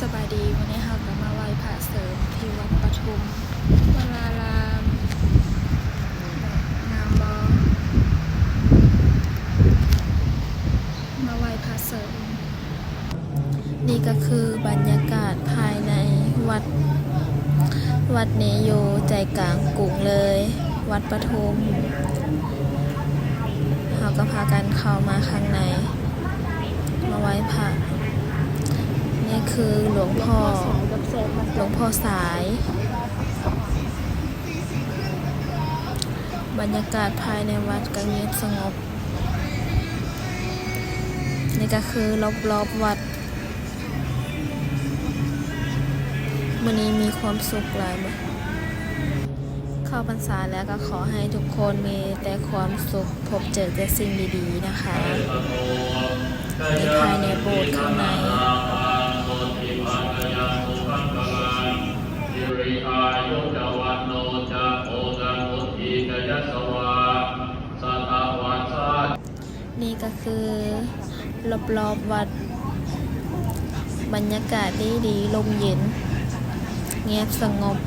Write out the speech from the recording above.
สบายดีวันนี้เราก็มาไหว้พระเสริมที่วัดปทุมวรารามงามบอมาไหว้พระเสริม นี่ก็คือบรรยากาศภายในวัด วัดนี้อยู่ใจกลางกรุงเลย วัดปทุมเราก็พากันเข้ามาข้างใน มาไหว้พระ นี่คือหลวงพ่อหลวงพ่อสาย บรรยากาศภายในวัดก็เงียบสงบ นี่ก็คือรอบๆวัดวันนี้มีความสุขหลายบ่เข้าพรรษาแล้วก็ขอให้ทุกคนมีแต่ความสุขพบเจอแต่สิ่งดีๆนะคะในภายในโบสถ์ข้างใน ก็คือรอบๆวัด บรรยากาศดีดีลมเย็น เงียบสงบ